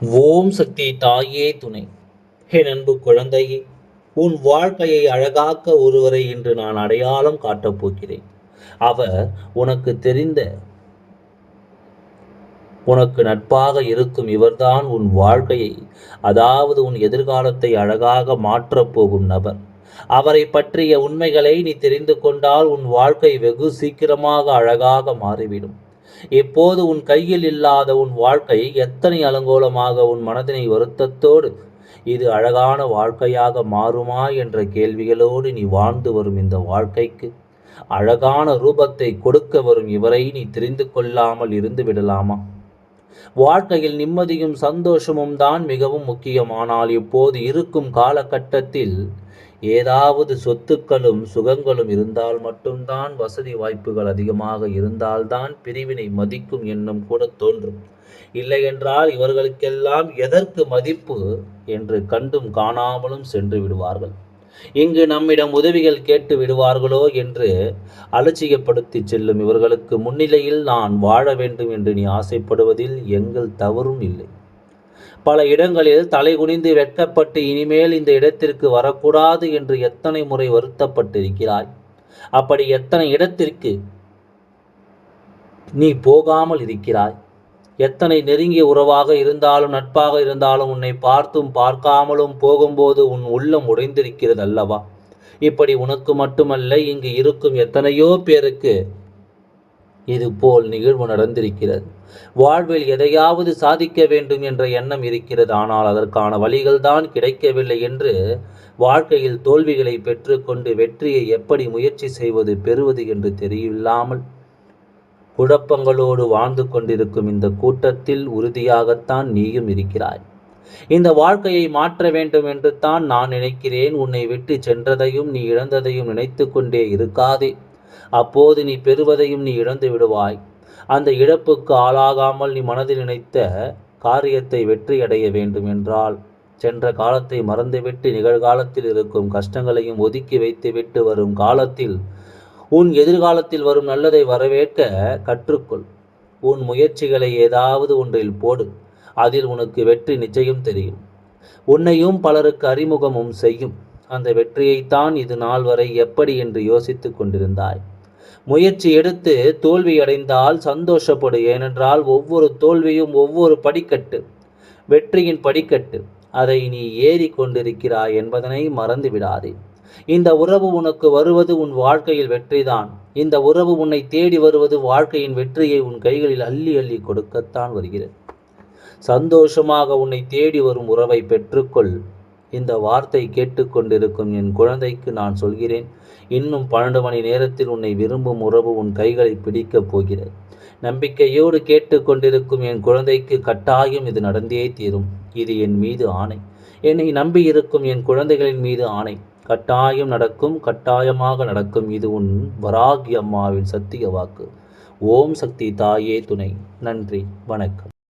ஓம் சக்தி தாயே துணை. ஹே நண்பு குழந்தையே உன் வாழ்க்கையை அழகாக்க ஒருவரை இன்று நான் அடையாளம் காட்டப் போகிறேன். அவர் உனக்கு தெரிந்த உனக்கு நட்பாக இருக்கும் இவர்தான் உன் வாழ்க்கையை அதாவது உன் எதிர்காலத்தை அழகாக மாற்றப் போகும் நபர். அவரை பற்றிய உண்மைகளை நீ தெரிந்து கொண்டால் உன் வாழ்க்கை வெகு சீக்கிரமாக அழகாக மாறிவிடும். இப்போது உன் கையில் இல்லாத உன் வாழ்க்கை எத்தனை அலங்கோலமாக உன் மனதினை வருத்தத்தோடு இது அழகான வாழ்க்கையாக மாறுமா என்ற கேள்விகளோடு நீ வாழ்ந்து வரும் இந்த வாழ்க்கைக்கு? அழகான ரூபத்தை கொடுக்க வரும் இவரை நீ தெரிந்து கொள்ளாமல் இருந்து விடலாமா? வாழ்க்கையில் நிம்மதியும் சந்தோஷமும் தான் மிகவும் முக்கியமானால் இப்போது இருக்கும் காலகட்டத்தில் ஏதாவது சொத்துக்களும் சுகங்களும் இருந்தால் மட்டும்தான் வசதி வாய்ப்புகள் அதிகமாக இருந்தால்தான் பிரிவினை மதிக்கும் எண்ணம் கூட தோன்றும். இல்லை என்றால் இவர்களுக்கெல்லாம் எதற்கு மதிப்பு என்று கண்டும் காணாமலும் சென்று விடுவார்கள். இங்கு நம்மிடம் உதவிகள் கேட்டு விடுவார்களோ என்று அலட்சியப்படுத்தி செல்லும் இவர்களுக்கு முன்னிலையில் நான் வாழ வேண்டும் என்று நீ ஆசைப்படுவதில் எங்கள் தவறும் இல்லை. பல இடங்களில் தலைகுனிந்து வெட்கப்பட்டு இனிமேல் இந்த இடத்திற்கு வரக்கூடாது என்று எத்தனை முறை வருத்தப்பட்டிருக்கிறாய்? அப்படி எத்தனை இடத்திற்கு நீ போகாமல் இருக்கிறாய்? எத்தனை நெருங்கிய உறவாக இருந்தாலும் நட்பாக இருந்தாலும் உன்னை பார்த்தும் பார்க்காமலும் போகும்போது உன் உள்ளம் உடைந்திருக்கிறது அல்லவா? இப்படி உனக்கு மட்டுமல்ல இங்கு இருக்கும் எத்தனையோ பேருக்கு இது போல் நிகழ்வு நடந்திருக்கிறது. வாழ்வில் எதையாவது சாதிக்க வேண்டும் என்ற எண்ணம் இருக்கிறது. ஆனால் அதற்கான வழிகள் தான் கிடைக்கவில்லை என்று வாழ்க்கையில் தோல்விகளை பெற்றுக்கொண்டு வெற்றியை எப்படி முயற்சி செய்வது பெறுவது என்று தெரியவில்லாமல் குழப்பங்களோடு வாழ்ந்து கொண்டிருக்கும் இந்த கூட்டத்தில் உறுதியாகத்தான் நீயும் இருக்கிறாய். இந்த வாழ்க்கையை மாற்ற வேண்டும் என்று தான் நான் நினைக்கிறேன். உன்னை விட்டு சென்றதையும் நீ இழந்ததையும் நினைத்து கொண்டே இருக்காதே. அப்போது நீ பெறுவதையும் நீ இழந்து விடுவாய். அந்த இழப்புக்கு ஆளாகாமல் நீ மனதில் நினைத்த காரியத்தை வெற்றியடைய வேண்டும் என்றால் சென்ற காலத்தை மறந்துவிட்டு நிகழ்காலத்தில் இருக்கும் கஷ்டங்களையும் ஒதுக்கி வைத்துவிட்டு வரும் காலத்தில் உன் எதிர்காலத்தில் வரும் நல்லதை வரவேற்க கற்றுக்கொள். உன் முயற்சிகளை ஏதாவது ஒன்றில் போடு. அதில் உனக்கு வெற்றி நிச்சயம் தெரியும். உன்னையும் பலருக்கு அறிமுகமும் செய்யும். அந்த வெற்றியைத்தான் இது நாள் வரை எப்படி என்று யோசித்துக் கொண்டிருந்தாய். முயற்சி எடுத்து தோல்வி அடைந்தால் சந்தோஷப்படு ஏனென்றால் ஒவ்வொரு தோல்வியும் ஒவ்வொரு படிக்கட்டு வெற்றியின் படிக்கட்டு. அதை நீ ஏறி கொண்டிருக்கிறாய் என்பதனை மறந்து விடாதே. இந்த உறவு உனக்கு வருவது உன் வாழ்க்கையில் வெற்றிதான். இந்த உறவு உன்னை தேடி வருவது வாழ்க்கையின் வெற்றியை உன் கைகளில் அள்ளி அள்ளி கொடுக்கத்தான் வருகிறது. சந்தோஷமாக உன்னை தேடி வரும் உறவை பெற்றுக்கொள். இந்த வார்த்தை கேட்டுக்கொண்டிருக்கும் என் குழந்தைக்கு நான் சொல்கிறேன். இன்னும் பன்னெண்டு மணி நேரத்தில் உன்னை விரும்பும் உறவு உன் கைகளை பிடிக்கப் போகிறது. நம்பிக்கையோடு கேட்டுக்கொண்டிருக்கும் என் குழந்தைக்கு கட்டாயம் இது நடந்தே தீரும். இது என் மீது ஆணை. என்னை நம்பியிருக்கும் என் குழந்தைகளின் மீது ஆணை. கட்டாயம் நடக்கும் கட்டாயமாக நடக்கும். இது உன் வராகி அம்மாவின் சத்திய வாக்கு. ஓம் சக்தி தாயே துணை. நன்றி. வணக்கம்.